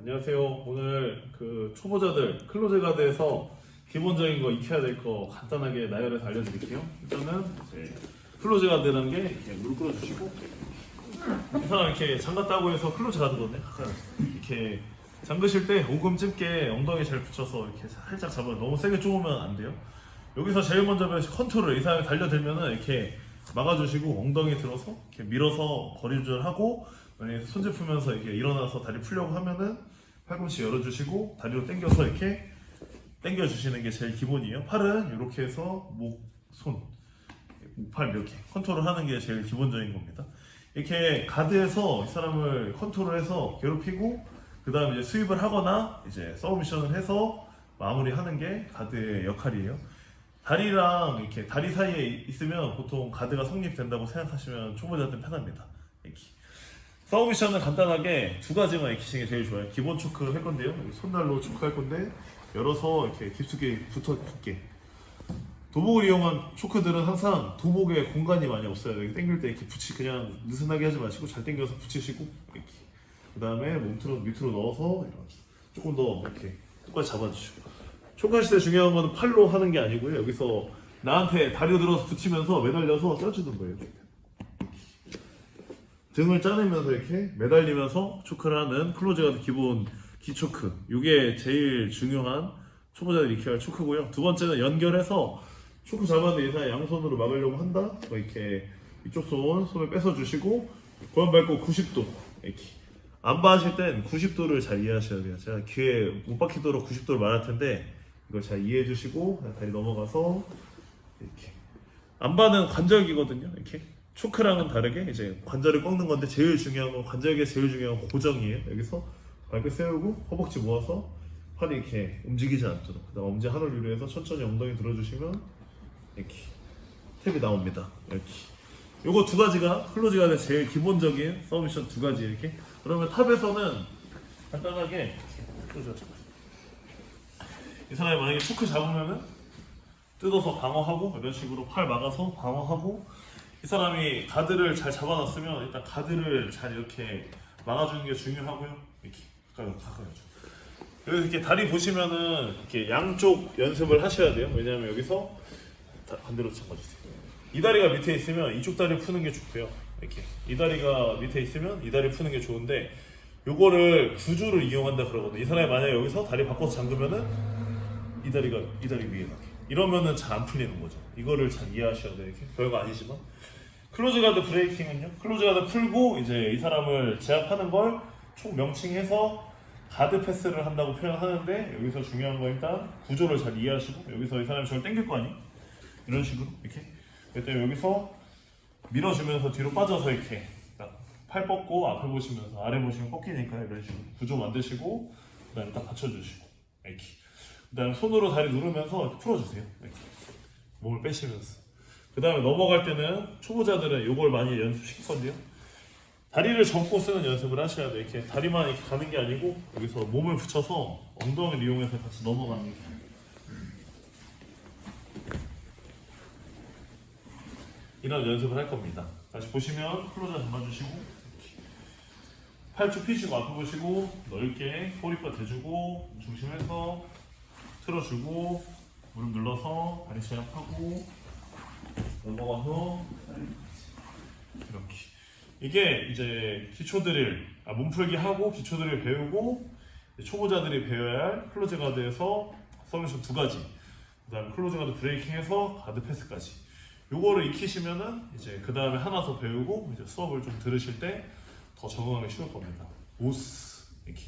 안녕하세요. 오늘 그 초보자들 클로즈 가드에서 기본적인 거 익혀야 될 거 간단하게 나열해서 알려드릴게요. 일단은 이제 클로즈 가드라는 게 이렇게 무릎 꿇어주시고 이 사람 이렇게 장갑 따고 해서 클로즈 가드거든요. 이렇게 잠그실 때 오금 집게 엉덩이 잘 붙여서 이렇게 살짝 잡아요. 너무 세게 쪼으면 안 돼요. 여기서 제일 먼저 배우시 컨트롤 이 사람이 달려들면은 이렇게 막아주시고 엉덩이 들어서 이렇게 밀어서 거리 조절하고 만약에 손재 풀면서 이렇게 일어나서 다리 풀려고 하면은 팔꿈치 열어주시고 다리로 당겨서 이렇게 당겨주시는 게 제일 기본이에요. 팔은 이렇게 해서 목, 손, 목팔 이렇게 컨트롤 하는 게 제일 기본적인 겁니다. 이렇게 가드에서 이 사람을 컨트롤해서 괴롭히고 그 다음에 이제 수입을 하거나 이제 서브미션을 해서 마무리하는 게 가드의 역할이에요. 다리랑 이렇게 다리 사이에 있으면 보통 가드가 성립된다고 생각하시면 초보자들은 편합니다. 이렇게. 서브 미션은 간단하게 두 가지만 익히시는 게 제일 좋아요. 기본 초크 할 건데요. 손날로 초크 할 건데 열어서 이렇게 깊숙이 붙어 붙게. 도복을 이용한 초크들은 항상 도복에 공간이 많이 없어요. 여기 당길 때 이렇게 붙이 그냥 느슨하게 하지 마시고 잘 당겨서 붙이시고 이렇게. 그 다음에 몸트로 밑으로 넣어서 이렇게 조금 더 이렇게 똑같이 잡아주시고. 때 중요한 거는 팔로 하는 게 아니고요. 여기서 나한테 다리 들어서 붙이면서 매달려서 쪄주는 거예요. 등을 짜내면서 이렇게 매달리면서 초크를 하는 클로즈가드 기본 기초크. 이게 제일 중요한 초보자들이 익혀야 할 초크고요. 두 번째는 연결해서 초크 잡았는데 이사람 양손으로 막으려고 한다. 뭐 이렇게 이쪽 손 손을 뺏어 주시고 고환 밟고 90도 이렇게 안바 하실 땐 90도를 잘 이해하셔야 돼요. 제가 귀에 못 박히도록 90도를 말할 텐데 이걸 잘 이해해 주시고 다리 넘어가서 이렇게 안바는 관절기거든요. 이렇게 초크랑은 다르게 이제 관절을 꺾는 건데 제일 중요한 건 관절기에 제일 중요한 건 고정이에요. 여기서 발끝 세우고 허벅지 모아서 팔이 이렇게 움직이지 않도록 그다음 엄지 하늘 유리해서 천천히 엉덩이 들어주시면 이렇게 탭이 나옵니다. 이렇게 요거 두 가지가 클로즈가 제일 기본적인 서미션 두 가지 이렇게 그러면 탑에서는 간단하게 클로즈가 잡아요. 이 사람이 만약에 초크 잡으면은 뜯어서 방어하고 이런 식으로 팔 막아서 방어하고 이 사람이 가드를 잘 잡아놨으면 일단 가드를 잘 이렇게 막아주는 게 중요하고요. 이렇게 가까이 가까이죠. 그래서 이렇게 다리 보시면은 이렇게 양쪽 연습을 하셔야 돼요. 왜냐하면 여기서 다- 반대로 잡아주세요. 이 다리가 밑에 있으면 이쪽 다리 푸는 게 좋고요. 이렇게 이 다리가 밑에 있으면 이 다리 푸는 게 좋은데 요거를 구조를 이용한다 그러거든요. 이 사람이 만약에 여기서 다리 바꿔서 잠그면은 이 다리가 이 다리 위에 가게. 이러면은 잘 안 풀리는 거죠. 이거를 잘 이해하셔야 돼요. 이렇게 별거 아니지만 클로즈 가드 브레이킹은요. 클로즈 가드 풀고 이제 이 사람을 제압하는 걸 총 명칭해서 가드 패스를 한다고 표현하는데 여기서 중요한 건 일단 구조를 잘 이해하시고 여기서 이 사람이 저를 당길 거 아니? 이런 식으로 이렇게 그때 여기서 밀어주면서 뒤로 빠져서 이렇게 딱팔 뻗고 앞을 보시면서 아래 보시면 꺾이니까 이런 식으로 구조 만드시고 그다음에 딱 받쳐주시고 이렇게 그다음에 손으로 다리 누르면서 풀어주세요. 이렇게. 몸을 빼시면서. 그 다음에 넘어갈 때는 초보자들은 이걸 많이 연습시키거든요. 다리를 접고 쓰는 연습을 하셔야 돼요. 이렇게 다리만 이렇게 가는 게 아니고 여기서 몸을 붙여서 엉덩이를 이용해서 같이 넘어가는 게 이런 연습을 할 겁니다. 다시 보시면 클로저 잡아주시고 팔쭉 펴시고 앞에 보시고 넓게 꼬리뼈 대주고 중심해서 틀어주고 무릎 눌러서 다리 제압하고 넘어가서 이렇게. 이게 이제 기초들을 아, 몸풀기 하고 기초들을 배우고 초보자들이 배워야 할 클로즈 가드에서 서미션 두 가지 그 다음에 클로즈 가드 브레이킹에서 가드 패스까지. 요거를 익히시면은 이제 그 다음에 하나 더 배우고 이제 수업을 좀 들으실 때 더 적응하기 쉬울 겁니다. 오스 이렇게